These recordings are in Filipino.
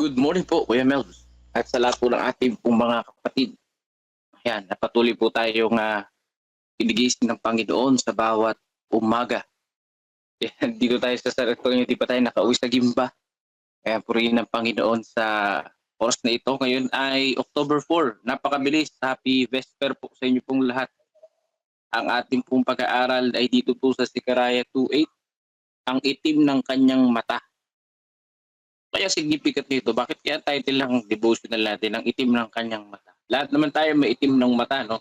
Good morning po, Kuya Melvs. At sa lahat po ng ating pong mga kapatid. Ayan, napatuloy po tayong uh, pinigising ng Panginoon sa bawat umaga. Ayan, dito tayo sa Antonio, di pa tayo nakauwi sa Gimba. Kaya purihin ng Panginoon sa oras na ito. Ngayon ay October 4. Napakabilis. Happy Vesper po sa inyo pong lahat. Ang ating pong pag-aaral ay dito po sa Sikaraya 2.8. Ang itim ng kanyang mata. Kaya significant nito, bakit kaya title lang devotional natin, ang itim ng kanyang mata? Lahat naman tayo may itim ng mata, no?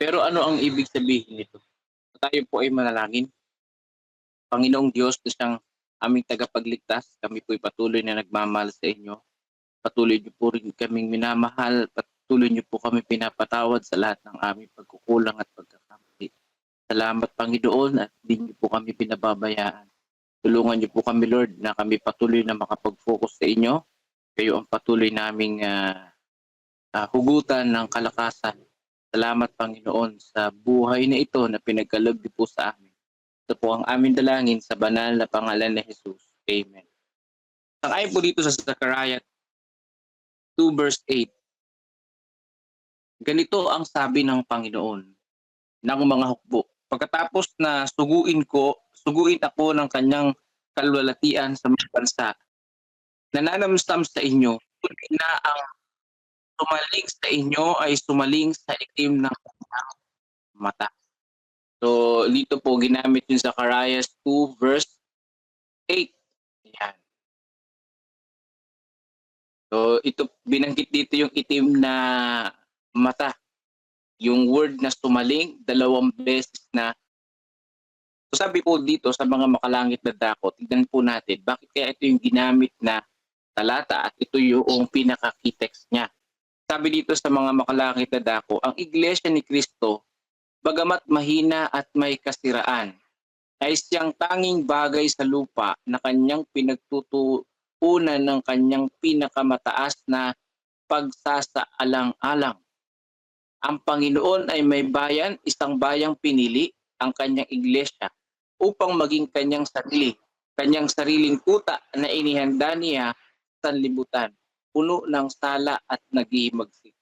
Pero ano ang ibig sabihin nito? Tayo po ay manalangin. Panginoong Diyos, na siyang aming tagapagligtas, kami po ay patuloy na nagmamahal sa inyo. Patuloy niyo po rin kaming minamahal, patuloy niyo po kami pinapatawad sa lahat ng aming pagkukulang at pagkakamali. Salamat Panginoon at hindi niyo po kami pinababayaan. Tulungan niyo po kami, Lord, na kami patuloy na makapag-focus sa inyo. Kayo ang patuloy naming uh, uh, hugutan ng kalakasan. Salamat, Panginoon, sa buhay na ito na pinagkalog po sa amin. Ito po ang aming dalangin sa banal na pangalan ni Jesus. Amen. Ang ayon po dito sa Zechariah 2 verse 8. Ganito ang sabi ng Panginoon ng mga hukbo. Pagkatapos na suguin ko, suguin ako ng kanyang kalwalatian sa mga bansa. Nananamstam sa inyo, na ang sumaling sa inyo ay sumaling sa itim ng kanyang mata. So, dito po ginamit yung Zacharias 2 verse 8. Yan. So, ito, binanggit dito yung itim na mata. Yung word na sumaling, dalawang beses na So sabi po dito sa mga makalangit na dako, tignan po natin bakit kaya ito yung ginamit na talata at ito yung pinaka-key-text niya. Sabi dito sa mga makalangit na dako, ang iglesia ni Kristo, bagamat mahina at may kasiraan, ay siyang tanging bagay sa lupa na kanyang pinagtutuunan ng kanyang pinakamataas na pagsasaalang-alang. Ang Panginoon ay may bayan, isang bayang pinili, ang kanyang iglesia upang maging kanyang sarili, kanyang sariling kuta na inihanda niya sa libutan, puno ng sala at naghihimagsik.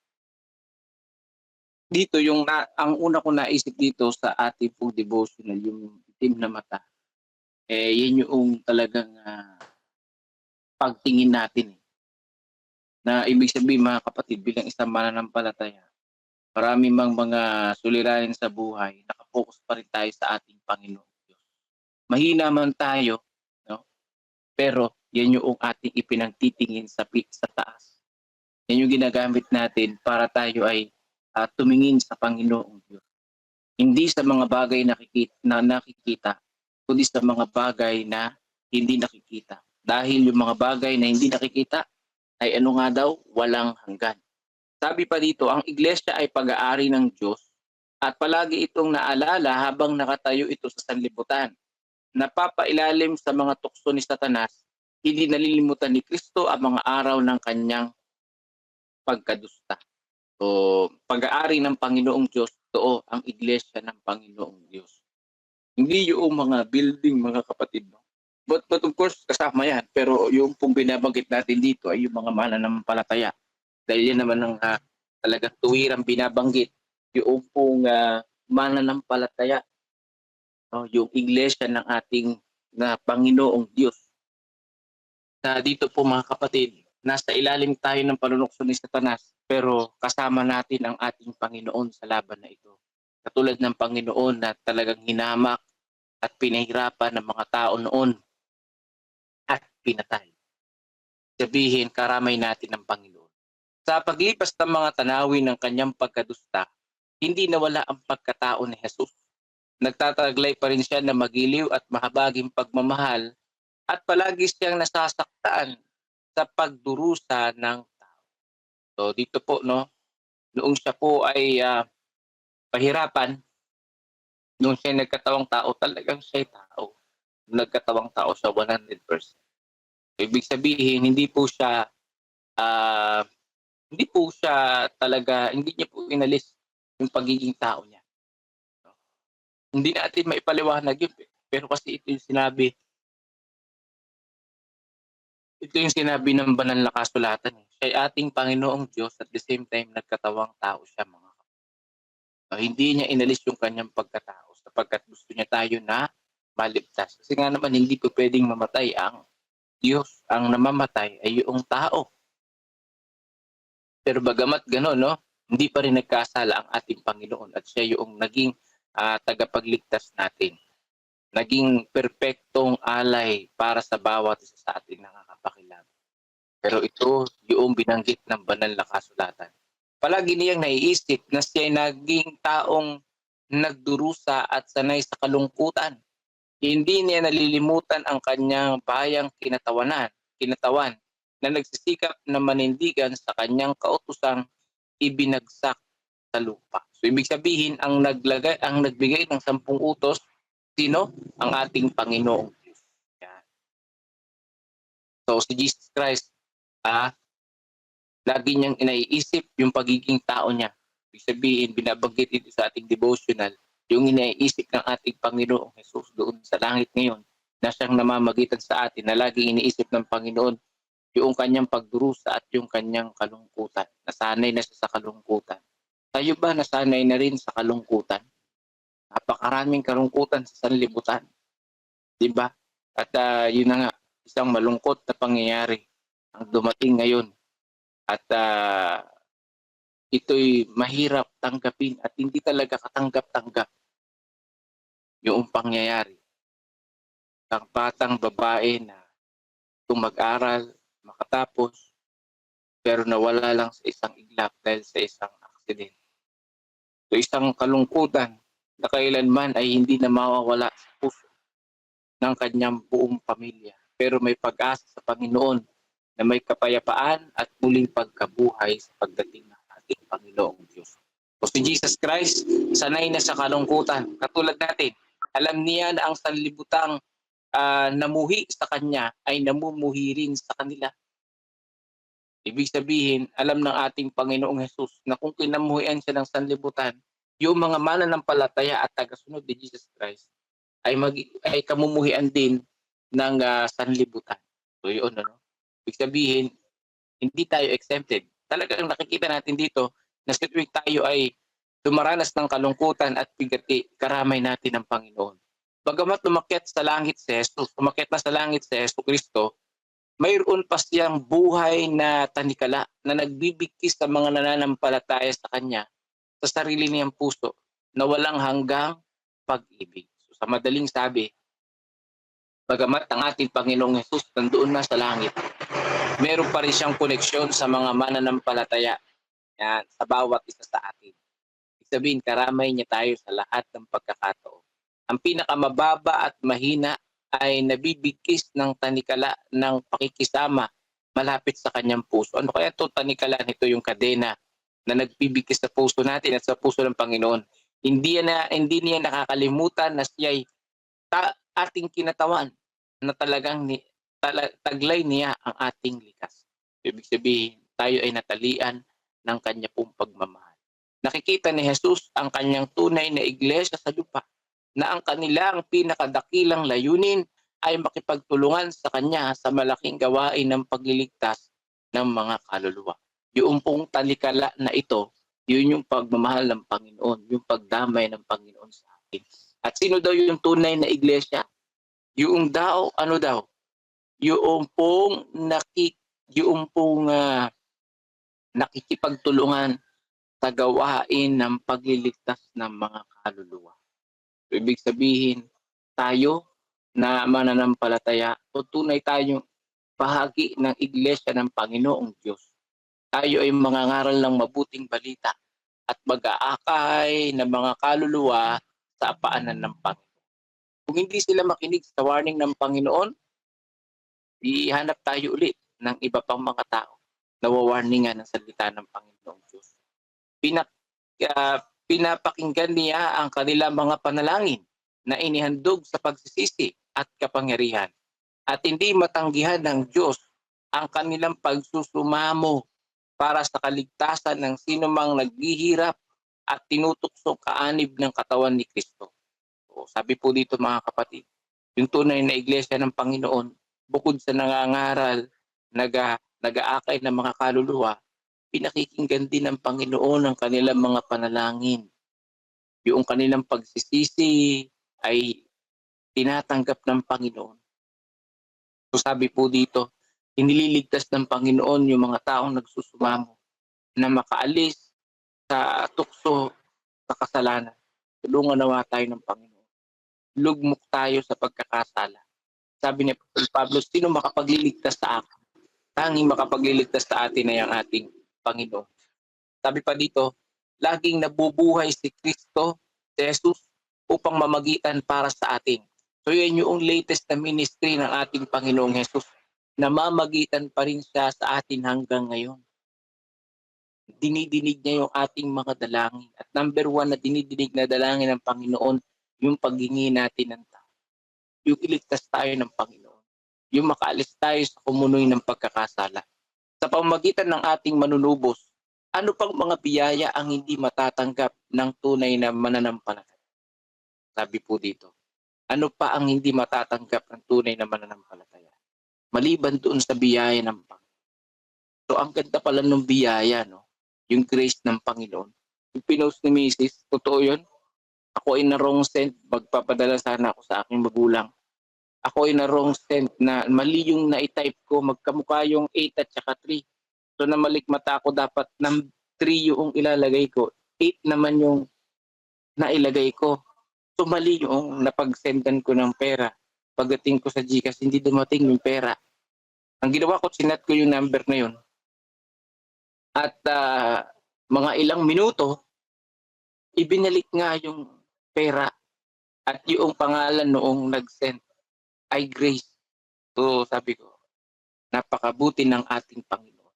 Dito yung na, ang una ko naisip dito sa ating pong devotional, yung itim na mata. Eh, yan yung talagang uh, pagtingin natin. Eh. Na ibig sabihin mga kapatid, bilang isang mananampalataya, marami mang mga suliranin sa buhay, nakapokus pa rin tayo sa ating Panginoon mahina man tayo, no? pero yan yung ating ipinagtitingin sa, sa taas. Yan yung ginagamit natin para tayo ay uh, tumingin sa Panginoong Diyos. Hindi sa mga bagay nakikita, na nakikita, kundi sa mga bagay na hindi nakikita. Dahil yung mga bagay na hindi nakikita ay ano nga daw, walang hanggan. Sabi pa dito, ang iglesia ay pag-aari ng Diyos at palagi itong naalala habang nakatayo ito sa sanlibutan napapailalim sa mga tukso ni Satanas, hindi nalilimutan ni Kristo ang mga araw ng kanyang pagkadusta. So, pag-aari ng Panginoong Diyos, totoo ang iglesia ng Panginoong Diyos. Hindi yung mga building, mga kapatid. No? But, but of course, kasama yan. Pero yung pong binabanggit natin dito ay yung mga mananampalataya. Dahil yan naman ang uh, talagang tuwirang binabanggit. Yung pong uh, mananampalataya no, yung iglesia ng ating na Panginoong Diyos. Na dito po mga kapatid, nasa ilalim tayo ng panunokso ni Satanas, pero kasama natin ang ating Panginoon sa laban na ito. Katulad ng Panginoon na talagang hinamak at pinahirapan ng mga tao noon at pinatay. Sabihin, karamay natin ng Panginoon. Sa paglipas ng mga tanawin ng kanyang pagkadusta, hindi nawala ang pagkatao ni Jesus nagtataglay pa rin siya na magiliw at mahabaging pagmamahal at palagi siyang nasasaktan sa pagdurusa ng tao. So dito po no, noong siya po ay uh, pahirapan, noong siya nagkatawang tao, talagang siya tao. Nagkatawang tao siya 100%. So, ibig sabihin, hindi po siya uh, hindi po siya talaga, hindi niya po inalis yung pagiging tao niya hindi natin maipaliwanag yun. Pero kasi ito yung sinabi Ito yung sinabi ng banal na kasulatan. Eh. Siya ating Panginoong Diyos at the same time nagkatawang tao siya mga kapatid. So, hindi niya inalis yung kanyang pagkatao sapagkat gusto niya tayo na maligtas. Kasi nga naman hindi po pwedeng mamatay ang Diyos. Ang namamatay ay yung tao. Pero bagamat gano'n, no, hindi pa rin nagkasala ang ating Panginoon at siya yung naging ah, tagapagligtas natin. Naging perpektong alay para sa bawat isa sa ating nakakapakilala. Pero ito yung binanggit ng banal na kasulatan. Palagi niyang naiisip na siya naging taong nagdurusa at sanay sa kalungkutan. Hindi niya nalilimutan ang kanyang bayang kinatawanan, kinatawan na nagsisikap na manindigan sa kanyang kautusang ibinagsak sa lupa. So ibig sabihin ang naglagay ang nagbigay ng sampung utos sino? Ang ating Panginoong Diyos. So si Jesus Christ ah lagi niyang inaiisip yung pagiging tao niya. Ibig sabihin binabanggit dito sa ating devotional yung inaiisip ng ating Panginoong Jesus doon sa langit ngayon na siyang namamagitan sa atin na lagi iniisip ng Panginoon yung kanyang pagdurusa at yung kanyang kalungkutan. Nasanay na siya sa kalungkutan. Tayo ba nasanay na rin sa kalungkutan? Napakaraming kalungkutan sa sanlibutan. Di ba? At ah, yun na nga, isang malungkot na pangyayari ang dumating ngayon. At ah, ito'y mahirap tanggapin at hindi talaga katanggap-tanggap yung pangyayari. Ang batang babae na kung mag-aral, makatapos, pero nawala lang sa isang iglap dahil sa isang aksidente. So isang kalungkutan na kailanman ay hindi na mawawala sa puso ng kanyang buong pamilya. Pero may pag-asa sa Panginoon na may kapayapaan at muling pagkabuhay sa pagdating ng ating Panginoong Diyos. O si Jesus Christ, sanay na sa kalungkutan. Katulad natin, alam niya na ang sanlibutang ah, namuhi sa kanya ay namumuhi rin sa kanila. Ibig sabihin, alam ng ating Panginoong Jesus na kung kinamuhian siya ng sanlibutan, yung mga mananampalataya at tagasunod ni Jesus Christ ay mag ay kamumuhian din ng ah, sanlibutan. So yun ano. Ibig sabihin, hindi tayo exempted. Talagang nakikita natin dito na sa tuwing tayo ay dumaranas ng kalungkutan at bigati, karamay natin ang Panginoon. Bagamat lumakyat sa langit si Jesus, umakyat na sa langit si Jesus Kristo, mayroon pa siyang buhay na tanikala na nagbibigkis sa mga nananampalataya sa Kanya sa sarili niyang puso na walang hanggang pag-ibig. So, sa madaling sabi, bagamat ang ating Panginoong Jesus nandoon na sa langit, meron pa rin siyang koneksyon sa mga mananampalataya yan, sa bawat isa sa atin. Ibig sabihin, karamay niya tayo sa lahat ng pagkakataon. Ang pinakamababa at mahina ay nabibigkis ng tanikala ng pakikisama malapit sa kanyang puso. Ano kaya to tanikala nito yung kadena na nagbibigkis sa puso natin at sa puso ng Panginoon. Hindi na hindi niya nakakalimutan na siya ay ta- ating kinatawan na talagang ni, tala, taglay niya ang ating likas. Ibig sabihin, tayo ay natalian ng kanya pong pagmamahal. Nakikita ni Jesus ang kanyang tunay na iglesia sa lupa na ang kanilang pinakadakilang layunin ay makipagtulungan sa kanya sa malaking gawain ng pagliligtas ng mga kaluluwa. Yung pong talikala na ito, yun yung pagmamahal ng Panginoon, yung pagdamay ng Panginoon sa atin. At sino daw yung tunay na iglesia? Yung daw, ano daw? Yung pong nakik, yung pong ah, nakikipagtulungan sa gawain ng pagliligtas ng mga kaluluwa. Ibig sabihin, tayo na mananampalataya o tunay tayong bahagi ng iglesia ng Panginoong Diyos. Tayo ay mangangaral ng mabuting balita at mag-aakay ng mga kaluluwa sa paanan ng Panginoon. Kung hindi sila makinig sa warning ng Panginoon, ihanap tayo ulit ng iba pang mga tao na wawarningan ng salita ng Panginoong Diyos. Pinak, ah, pinapakinggan niya ang kanilang mga panalangin na inihandog sa pagsisisi at kapangyarihan. At hindi matanggihan ng Diyos ang kanilang pagsusumamo para sa kaligtasan ng sinumang naghihirap at tinutukso kaanib ng katawan ni Kristo. So, sabi po dito mga kapatid, yung tunay na iglesia ng Panginoon, bukod sa nangangaral naga, nag-aakay ng mga kaluluwa, pinakikinggan din ng Panginoon ang kanilang mga panalangin. Yung kanilang pagsisisi ay tinatanggap ng Panginoon. So sabi po dito, inililigtas ng Panginoon yung mga taong nagsusumamo na makaalis sa tukso sa kasalanan. Tulungan nawa tayo ng Panginoon. Lugmok tayo sa pagkakasala. Sabi ni Pablo, sino makapagliligtas sa akin? Tanging makapagliligtas sa atin ay ang ating Panginoon. Sabi pa dito, laging nabubuhay si Kristo, si Jesus, upang mamagitan para sa atin. So yan yung latest na ministry ng ating Panginoong Jesus. Namamagitan pa rin siya sa atin hanggang ngayon. Dinidinig niya yung ating mga dalangin. At number one na dinidinig na dalangin ng Panginoon, yung paghingi natin ng tao. Yung iligtas tayo ng Panginoon. Yung makaalis tayo sa kumunoy ng pagkakasala. Sa pamagitan ng ating manunubos, ano pang mga biyaya ang hindi matatanggap ng tunay na mananampalataya? Sabi po dito, ano pa ang hindi matatanggap ng tunay na mananampalataya? Maliban doon sa biyaya ng Panginoon. So ang ganda pala ng biyaya, no? yung grace ng Panginoon. Yung pinost ni Mrs., totoo yun? Ako ay na wrong sent, magpapadala sana ako sa aking magulang. Ako ay na wrong sent na mali yung na-type ko, magkamukha yung 8 at saka 3. So namalikmata ako dapat ng 3 yung ilalagay ko. 8 naman yung nailagay ko. So mali yung napag-sendan ko ng pera. Pagdating ko sa Gcash, hindi dumating yung pera. Ang ginawa ko, sinat ko yung number na yun. At ah, mga ilang minuto, ibinalik nga yung pera at yung pangalan noong nag-send ay Grace. So sabi ko, napakabuti ng ating Panginoon.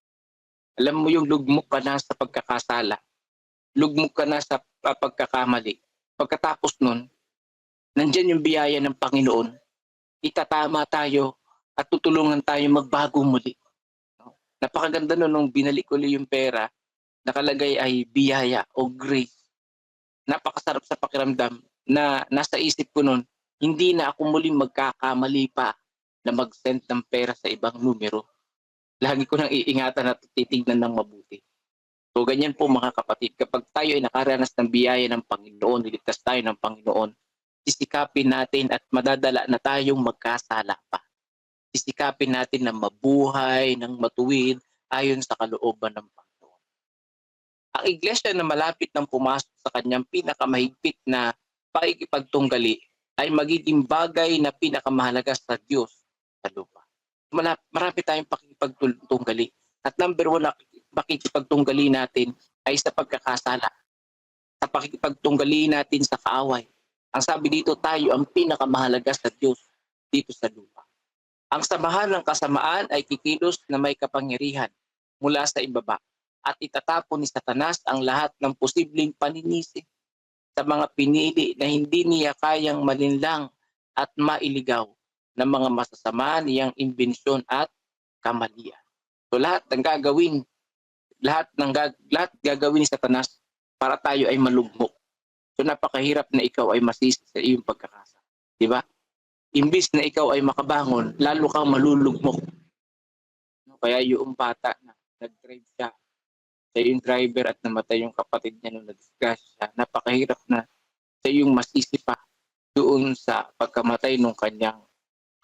Alam mo yung lugmok ka na sa pagkakasala. Lugmok ka na sa ah, pagkakamali. Pagkatapos nun, nandyan yung biyaya ng Panginoon. Itatama tayo at tutulungan tayo magbago muli. No? Napakaganda nun nung binalik ko yung pera, nakalagay ay biyaya o grace. Napakasarap sa pakiramdam na nasa isip ko nun, hindi na ako muling magkakamali pa na mag-send ng pera sa ibang numero. Lagi ko nang iingatan at titignan ng mabuti. So ganyan po mga kapatid, kapag tayo ay nakaranas ng biyaya ng Panginoon, niligtas tayo ng Panginoon, sisikapin natin at madadala na tayong magkasala pa. Sisikapin natin na mabuhay ng matuwid ayon sa kalooban ng Panginoon. Ang iglesia na malapit ng pumasok sa kanyang pinakamahigpit na pakikipagtunggali ay magiging bagay na pinakamahalaga sa Diyos sa lupa. Marami tayong pakikipagtunggali. At number one na pakikipagtunggali natin ay sa pagkakasala. Sa pakikipagtunggali natin sa kaaway. Ang sabi dito, tayo ang pinakamahalaga sa Diyos dito sa lupa. Ang samahan ng kasamaan ay kikilos na may kapangyarihan mula sa ibaba at itatapon ni Satanas ang lahat ng posibleng paninisi sa mga pinili na hindi niya kayang malinlang at mailigaw ng mga masasama niyang imbensyon at kamalian. So lahat ng gagawin, lahat ng gag, lahat gagawin ni Satanas para tayo ay malugmok. So napakahirap na ikaw ay masisi sa iyong pagkakasa. Di ba? Imbis na ikaw ay makabangon, lalo kang malulugmok. No, Kaya yung bata na nag-drive siya, siya yung driver at namatay yung kapatid niya nung nag-discuss siya. Napakahirap na siya yung masisi pa doon sa pagkamatay ng kanyang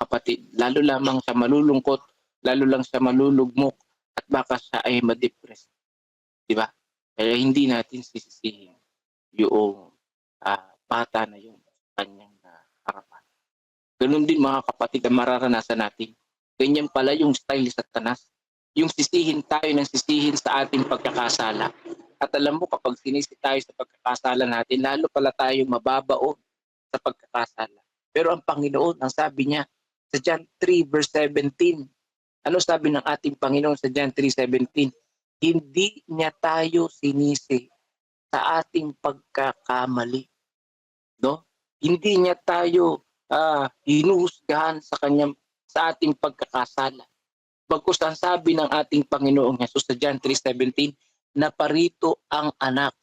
kapatid. Lalo lamang siya malulungkot, lalo lang siya malulugmok at baka siya ay ma-depress. Di ba? Kaya hindi natin sisisihin yung ah, bata na yung kanyang uh, harapan. Ganun din mga kapatid ang mararanasan natin. Ganyan pala yung style sa tanas. Yung sisihin tayo ng sisihin sa ating pagkakasala. At alam mo kapag sinisi tayo sa pagkakasala natin, lalo pala tayo mababaon sa pagkakasala. Pero ang Panginoon, ang sabi niya sa John 3 verse 17, ano sabi ng ating Panginoon sa John 3.17? Hindi niya tayo sinisi sa ating pagkakamali. No? Hindi niya tayo ah hinuhusgahan sa kanyang sa ating pagkakasala. Bagkus ang sabi ng ating Panginoong Yesus sa John 3.17, na parito ang anak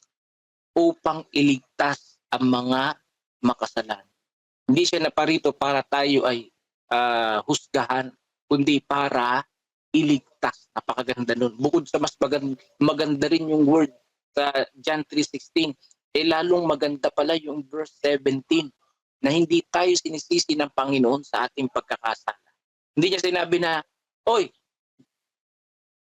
upang iligtas ang mga makasalanan. Hindi siya naparito para tayo ay ah, husgahan, kundi para iligtas. Napakaganda nun. Bukod sa mas maganda, maganda rin yung word sa John 3.16, eh lalong maganda pala yung verse 17 na hindi tayo sinisisi ng Panginoon sa ating pagkakasala. Hindi niya sinabi na, Oy,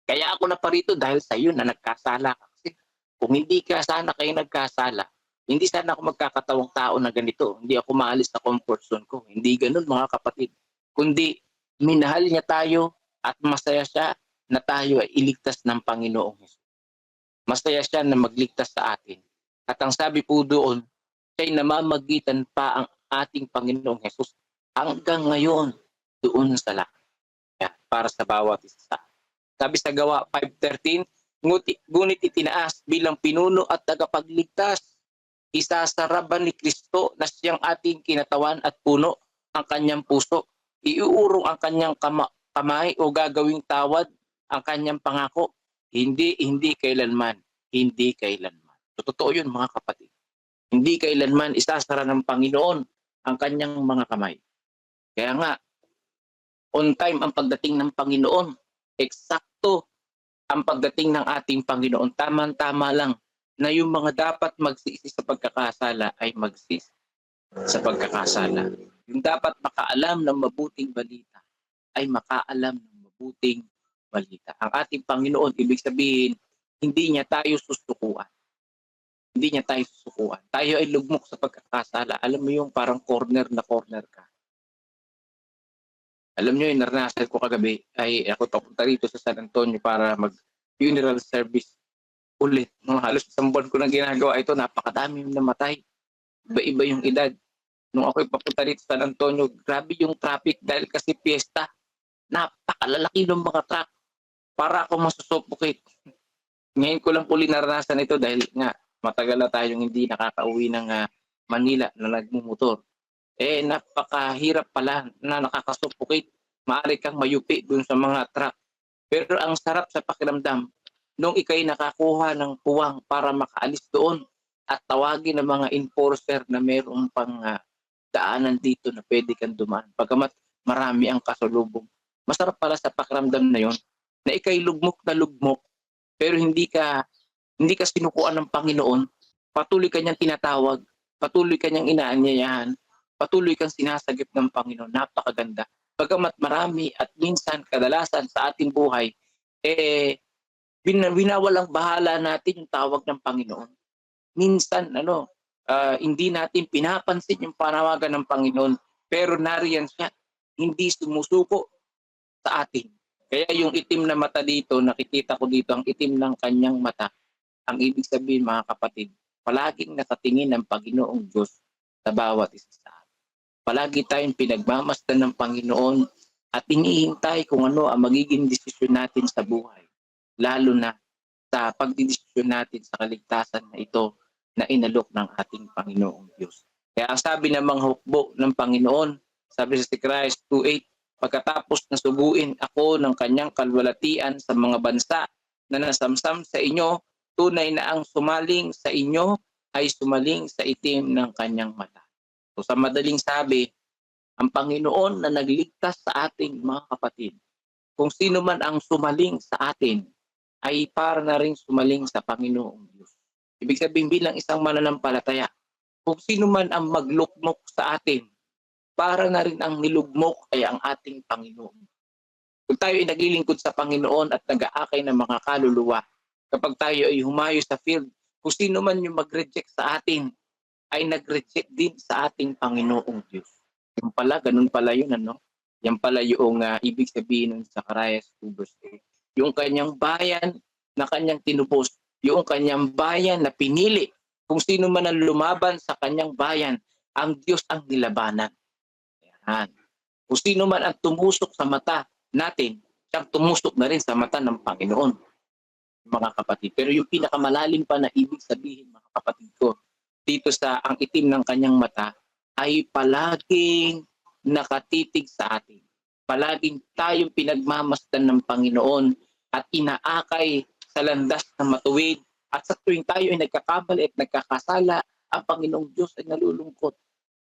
kaya ako na parito dahil sa iyo na nagkasala ka. Kasi kung hindi ka sana kayo nagkasala, hindi sana ako magkakatawang tao na ganito. Hindi ako maalis sa comfort zone ko. Hindi ganun mga kapatid. Kundi minahal niya tayo at masaya siya na tayo ay iligtas ng Panginoong Hesus. Masaya siya na magligtas sa atin. At ang sabi po doon, siya'y namamagitan pa ang ating Panginoong Hesus hanggang ngayon doon sa. Yan, para sa bawat isa sa atin. Sabi sa gawa 5.13, ngunit, itinaas bilang pinuno at tagapagligtas. Isasaraban ni Kristo na siyang ating kinatawan at puno ang kanyang puso. Iuurong ang kanyang kama, kamay o gagawing tawad ang kanyang pangako. Hindi, hindi kailanman. Hindi kailanman. So, totoo yun mga kapatid. Hindi kailanman isasara ng Panginoon ang kanyang mga kamay. Kaya nga, on time ang pagdating ng Panginoon. Eksakto ang pagdating ng ating Panginoon. Tama-tama lang na yung mga dapat magsisi sa pagkakasala ay magsisi sa pagkakasala. Yung dapat makaalam ng mabuting balita ay makaalam ng mabuting balita. Ang ating Panginoon, ibig sabihin, hindi niya tayo susukuan. Hindi niya tayo susukuan. Tayo ay lugmok sa pagkakasala. Alam mo yung parang corner na corner ka. Alam niyo yung naranasan ko kagabi ay ako papunta rito sa San Antonio para mag funeral service ulit. No, halos isang buwan ko na ginagawa ito. Napakadami yung namatay. Iba-iba yung edad. Nung ako'y papunta rito sa San Antonio, grabe yung traffic dahil kasi piyesta. Napakalalaki ng mga truck. Para ako masusuffocate. Ngayon ko lang puli naranasan ito dahil nga matagal na tayong hindi nakakauwi ng ah, Manila na nagmumotor. Eh napakahirap pala na nakakasuffocate. Maaari kang mayupi dun sa mga truck. Pero ang sarap sa pakiramdam nung ikay nakakuha ng puwang para makaalis doon at tawagin ng mga enforcer na mayroong pang ah, daanan dito na pwede kang dumaan. Pagkamat marami ang kasalubong. Masarap pala sa pakiramdam na yon na ikay lugmok na lugmok pero hindi ka hindi ka sinukuan ng Panginoon. Patuloy kanyang tinatawag, patuloy kanyang inaanyayahan, patuloy kang sinasagip ng Panginoon. Napakaganda. Pagkamat marami at minsan kadalasan sa ating buhay eh bin, winawalang bahala natin yung tawag ng Panginoon. Minsan, ano, ah, hindi natin pinapansin yung panawagan ng Panginoon, pero nariyan siya, hindi sumusuko sa atin. Kaya yung itim na mata dito, nakikita ko dito, ang itim ng kanyang mata, ang ibig sabihin mga kapatid, palaging nakatingin ng Panginoong Diyos sa bawat isa sa. Palagi tayong pinagmamasdan ng Panginoon at inihintay kung ano ang magiging desisyon natin sa buhay lalo na sa pagdidesisyon natin sa kaligtasan na ito na inalok ng ating Panginoong Diyos. Kaya ang sabi ng mga hukbo ng Panginoon, sabi sa si Christ 2.8, pagkatapos na subuin ako ng kanyang kalwalatian sa mga bansa na nasamsam sa inyo, tunay na ang sumaling sa inyo ay sumaling sa itim ng kanyang mata. So sa madaling sabi, ang Panginoon na nagligtas sa ating mga kapatid, kung sino man ang sumaling sa atin, ay para na rin sumaling sa Panginoong Diyos. Ibig sabihin bilang isang mananampalataya, kung sino man ang maglukmok sa atin, para na rin ang nilugmok ay ang ating Panginoon. Kung tayo ay naglilingkod sa Panginoon at nag-aakay ng mga kaluluwa, kapag tayo ay humayo sa field, kung sino man yung mag-reject sa atin, ay nag-reject din sa ating Panginoong Diyos. Yung pala, ganun pala yun, ano? Yan pala yung uh, ibig sabihin ng Zacharias 2 verse 8 yung kanyang bayan na kanyang tinubos, yung kanyang bayan na pinili. Kung sino man ang lumaban sa kanyang bayan, ang Diyos ang nilabanan. Yan. Kung sino man ang tumusok sa mata natin, siyang tumusok na rin sa mata ng Panginoon, mga kapatid. Pero yung pinakamalalim pa na ibig sabihin, mga kapatid ko, dito sa ang itim ng kanyang mata, ay palaging nakatitig sa atin. Palaging tayong pinagmamasdan ng Panginoon at inaakay sa landas na matuwid. At sa tuwing tayo ay nagkakamali at nagkakasala, ang Panginoong Diyos ay nalulungkot.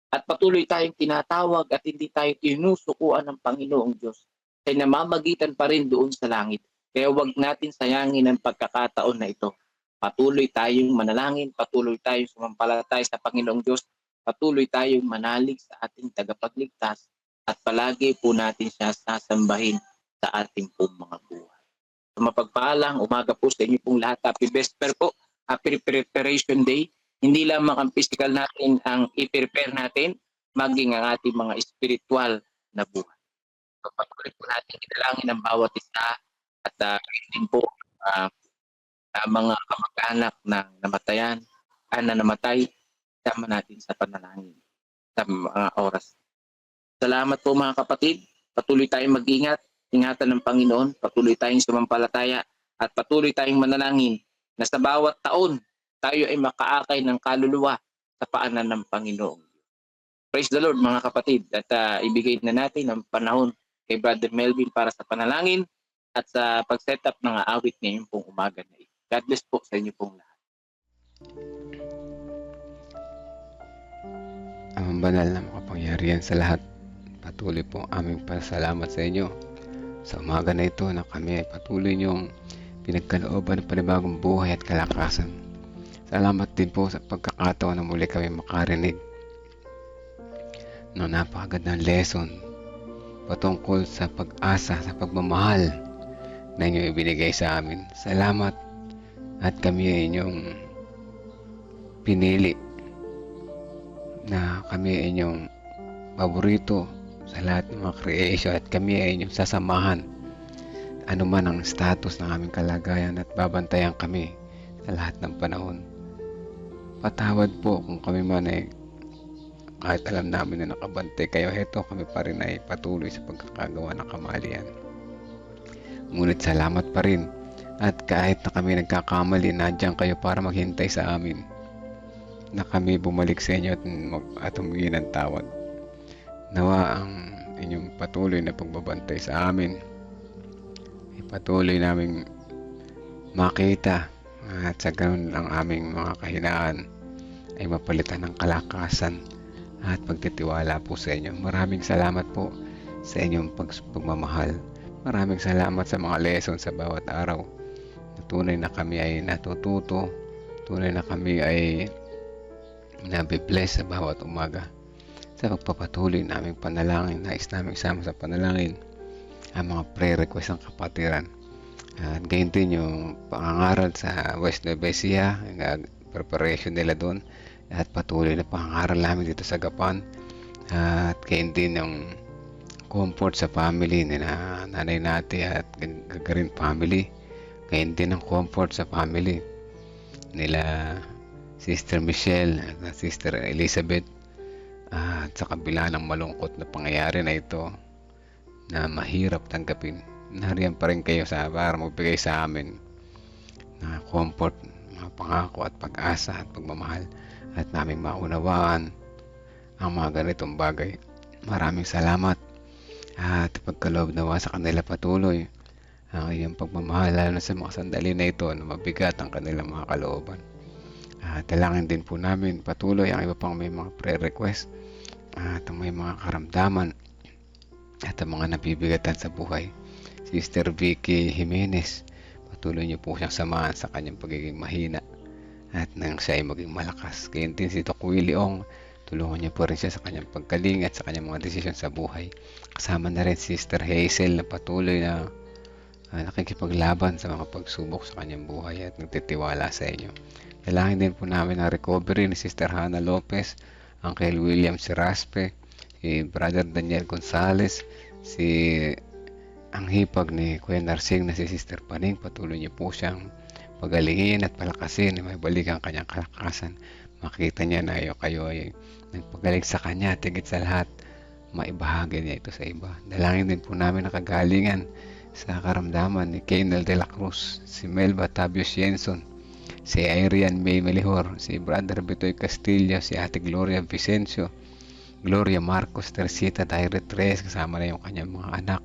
At patuloy tayong tinatawag at hindi tayo tinusukuan ng Panginoong Diyos. ay namamagitan pa rin doon sa langit. Kaya wag natin sayangin ang pagkakataon na ito. Patuloy tayong manalangin, patuloy tayong sumampalataya sa Panginoong Diyos, patuloy tayong manalig sa ating tagapagligtas at palagi po natin siya sasambahin sa ating pong mga buhay. So mapagpaalang umaga po sa inyo pong lahat. Happy Vesper po. Happy Preparation Day. Hindi lamang ang physical natin ang i-prepare natin, maging ang ating mga spiritual na buhay. So patuloy po natin italangin ang bawat isa at uh, po uh, uh, mga kamag-anak na namatayan, uh, na namatay, sama natin sa panalangin sa mga oras. Salamat po mga kapatid. Patuloy tayong mag-ingat. Ingatan ng Panginoon. Patuloy tayong sumampalataya at patuloy tayong manalangin na sa bawat taon tayo ay makaakay ng kaluluwa sa paanan ng Panginoon. Praise the Lord mga kapatid at uh, ibigay na natin ang panahon kay Brother Melvin para sa panalangin at sa pag-set up ng awit ngayon pong umaga na. God bless po sa inyo pong lahat. Ang banal na makapangyarihan sa lahat, patuloy po aming pasalamat sa inyo sa umaga na ito na kami ay patuloy niyong pinagkalooban ng panibagong buhay at kalakasan. Salamat din po sa pagkakataon na muli kami makarinig ng napakagandang lesson patungkol sa pag-asa, sa pagmamahal na inyong ibinigay sa amin. Salamat at kami ay inyong pinili na kami ay inyong paborito sa lahat ng mga creation at kami ay inyong sasamahan ano man ang status ng aming kalagayan at babantayan kami sa lahat ng panahon. Patawad po kung kami man ay kahit alam namin na nakabantay kayo, heto kami pa rin ay patuloy sa pagkakagawa ng kamalian. Ngunit salamat pa rin at kahit na kami nagkakamali, nandiyan kayo para maghintay sa amin na kami bumalik sa inyo at, mag- at humingi ng tawad. Nawa ang inyong patuloy na pagbabantay sa amin ay patuloy naming makita at sa ganun ang aming mga kahinaan ay mapalitan ng kalakasan at pagtitiwala po sa inyo. Maraming salamat po sa inyong pag- pagmamahal. Maraming salamat sa mga lesson sa bawat araw. Tunay na kami ay natututo. Tunay na kami ay nabibless sa bawat umaga. Sa pagpapatuloy naming panalangin, nais namin isama sa panalangin ang mga prayer request ng kapatiran. At gayon din yung pangangaral sa West uh, preparation nila doon. At patuloy na pangangaral namin dito sa Gapan. At gayon din yung comfort sa family ni na nanay natin at gagarin family. Gayon din ang comfort sa family nila Sister Michelle at Sister Elizabeth at sa kabila ng malungkot na pangyayari na ito na mahirap tanggapin nariyan pa rin kayo sa para magbigay sa amin na comfort, mga pangako at pag-asa at pagmamahal at naming maunawaan ang mga ganitong bagay. Maraming salamat at pagkaloob nawa sa kanila patuloy ang iyong pagmamahal na sa mga sandali na ito na mabigat ang kanilang mga kalooban. At dalangin din po namin patuloy ang iba pang may mga prayer request at ang may mga karamdaman at ang mga nabibigatan sa buhay. Sister Vicky Jimenez, patuloy niyo po siyang samahan sa kanyang pagiging mahina at nang siya ay maging malakas. Gayun din si Doc Ong, tulungan niyo po rin siya sa kanyang pagkaling at sa kanyang mga desisyon sa buhay. Kasama na rin Sister Hazel na patuloy na uh, nakikipaglaban sa mga pagsubok sa kanyang buhay at nagtitiwala sa inyo. Kailangan din po namin ang recovery ni Sister Hannah Lopez, Uncle William Siraspe, si Brother Daniel Gonzales, si ang hipag ni Kuya Narsing na si Sister Paning. Patuloy niyo po siyang pagalingin at palakasin na may balik ang kanyang kalakasan. Makita niya na kayo, kayo ay nagpagaling sa kanya. Tigit sa lahat, maibahagi niya ito sa iba. Dalangin din po namin nakagalingan sa karamdaman ni Kenel de la Cruz, si Melba Tabios Jenson, si Arian May Melihor, si Brother Bitoy Castillo, si Ate Gloria Vicencio, Gloria Marcos Teresita Daire 3, kasama na yung kanyang mga anak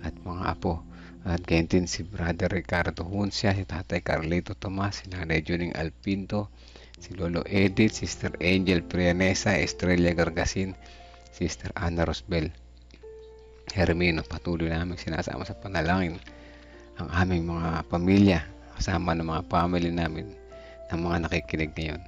at mga apo. At gayon din si Brother Ricardo Huncia, si Tatay Carlito Tomas, si Nanay Juning Alpinto, si Lolo Edith, Sister Angel Prianesa, Estrella Gargasin, Sister Ana Rosbel. Hermino, patuloy namin sinasama sa panalangin ang aming mga pamilya, kasama ng mga family namin, ng mga nakikinig ngayon.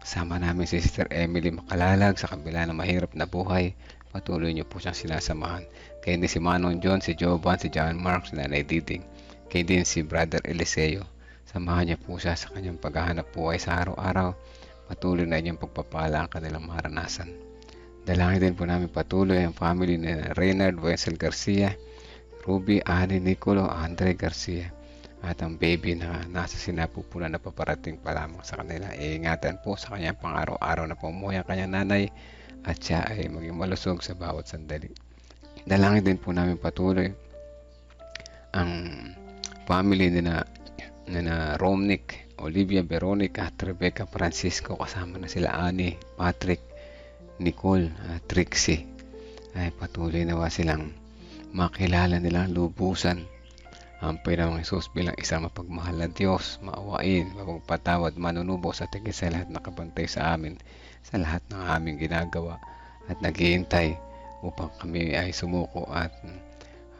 Kasama namin si Sister Emily Makalalag sa kabila ng mahirap na buhay. Patuloy niyo po siyang sinasamahan. Kaya din si Manong John, si Jovan, si John Mark, si Nanay Diding. Kaya din si Brother Eliseo. Samahan niyo po siya sa kanyang paghahanap buhay sa araw-araw. Patuloy na inyong pagpapala ang kanilang maranasan. Dalangin din po namin patuloy ang family ni Reynard Wessel Garcia, Ruby, Ani, Nicolo, Andre Garcia at ang baby na nasa sinapupunan na paparating pa lamang sa kanila. Iingatan po sa kanyang pang-araw-araw na pumuhay ang kanyang nanay at siya ay maging malusog sa bawat sandali. Dalangin din po namin patuloy ang family ni na, ni na Romnick, Olivia Veronica at Rebecca Francisco kasama na sila Ani, Patrick, Nicole, at Trixie. Ay patuloy nawa silang makilala nilang lubusan ang Panginoong Jesus bilang isang mapagmahal na Diyos, maawain, mapagpatawad, manunubos at higit sa lahat nakabantay sa amin sa lahat ng aming ginagawa at naghihintay upang kami ay sumuko at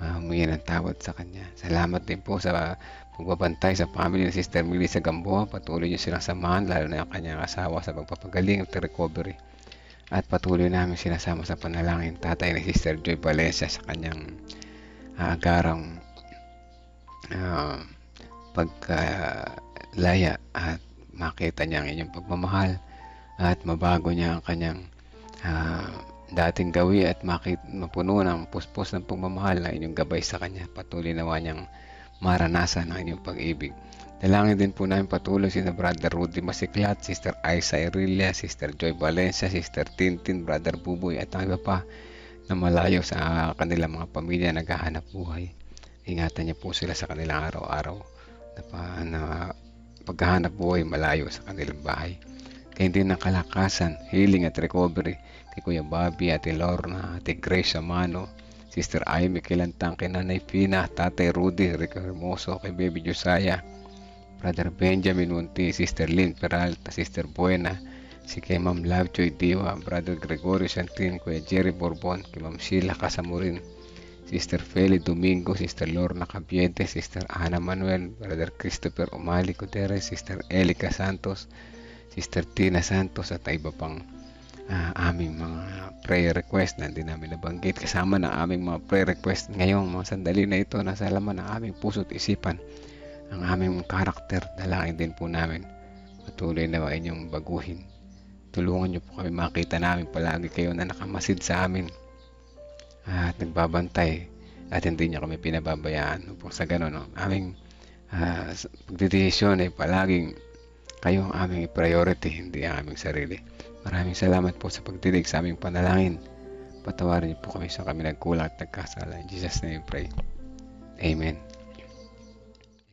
uh, humingi ng tawad sa Kanya. Salamat din po sa pagbabantay sa family ni Sister Melissa Gamboa. Patuloy niyo silang samahan, lalo na ang kanyang asawa sa pagpapagaling at recovery. At patuloy namin sinasama sa panalangin tatay ni Sister Joy Valencia sa kanyang uh, agarang uh, pagkalaya at makita niya ang inyong pagmamahal at mabago niya ang kanyang uh, dating gawi at makit, mapuno ng puspos ng pagmamahal na inyong gabay sa kanya. Patuloy nawa niyang maranasan ang inyong pag-ibig. Dalangin din po namin patuloy si Brother Rudy Masiklat, Sister Isa Irilia, Sister Joy Valencia, Sister Tintin, Brother Buboy at ang iba pa na malayo sa kanilang mga pamilya naghahanap buhay. Ingatan niyo po sila sa kanilang araw-araw na, pa, na paghahanap buhay malayo sa kanilang bahay. Kaya din ng kalakasan, healing at recovery kay Kuya Bobby, Ate Lorna, Ate Grace Amano, Sister Amy Kilantang, kay Nanay Pina, Tatay Rudy, Rico Hermoso, kay Baby Josiah, Brother Benjamin Munti, Sister Lynn Peralta, Sister Buena, si kay Ma'am Lovejoy Diwa, Brother Gregorio Santin, Kuya Jerry Borbon, kay Ma'am Sheila Casamurin, Sister Feli Domingo, Sister Lorna Cabiente, Sister Ana Manuel, Brother Christopher Umali Gutierrez, Sister Elica Santos, Sister Tina Santos at iba pang uh, aming mga prayer request na hindi namin nabanggit. Kasama ng aming mga prayer request ngayong mga sandali na ito nasa laman ng aming puso at isipan ang aming karakter dalangin din po namin patuloy na inyong baguhin tulungan niyo po kami makita namin palagi kayo na nakamasid sa amin at nagbabantay at hindi niyo kami pinababayaan upang sa ganun no, aming uh, pagdidesisyon ay palaging kayo ang aming priority, hindi ang aming sarili. Maraming salamat po sa pagdinig sa aming panalangin. Patawarin niyo po kami sa kami nagkulang at nagkasala. In Jesus' name pray. Amen.